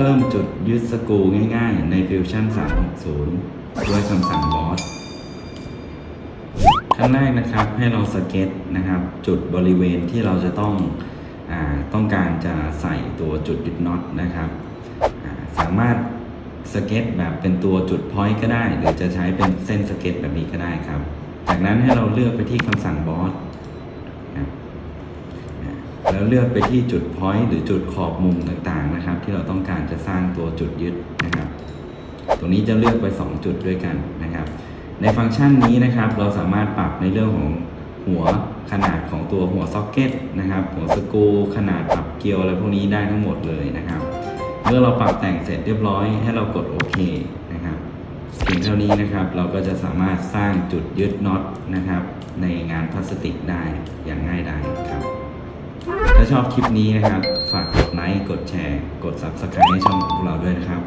พิ่มจุดยึดสกูง่ายๆ ใน Fusion 360 ด้วยคำสั่ง boss ขั้นแรกนะครับให้เราสเก็ตนะครับ จุดบริเวณที่เราจะต้องอต้องการจะใส่ตัวจุดยึดน็อตนะครับสามารถสเก็ตแบบเป็นตัวจุดพอยต์ก็ได้ หรือจะใช้เป็นเส้นสเก็ตแบบนี้ก็ได้ครับ จากนั้นให้เราเลือกไปที่คำสั่งบอสครับ แล้วเลือกไปที่จุดพอยต์หรือจุดขอบมุมต่างๆนะครับ ที่เราต้องการจะสร้างตัวจุดยึดนะครับ ตรงนี้จะเลือกไป 2 จุดด้วยกันนะครับ ในฟังก์ชันนี้นะครับ เราสามารถปรับในเรื่องของหัวขนาดของตัวหัวซ็อกเก็ตนะครับ หัวสกรูขนาดปรับเกลียวอะไรพวกนี้ได้ทั้งหมดเลยนะครับเมื่อเราปรับแต่งเสร็จเรียบร้อยให้เรากดโอเคนะครับเพียงเท่านี้นะครับเราก็จะสามารถสร้างจุดยึดน็อตนะครับ ในงานพลาสติกได้อย่างง่ายดายครับ ถ้าชอบคลิปนี้นะครับ ฝากกดไลค์ กดแชร์ กด Subscribe ให้ช่องของเราด้วยนะครับ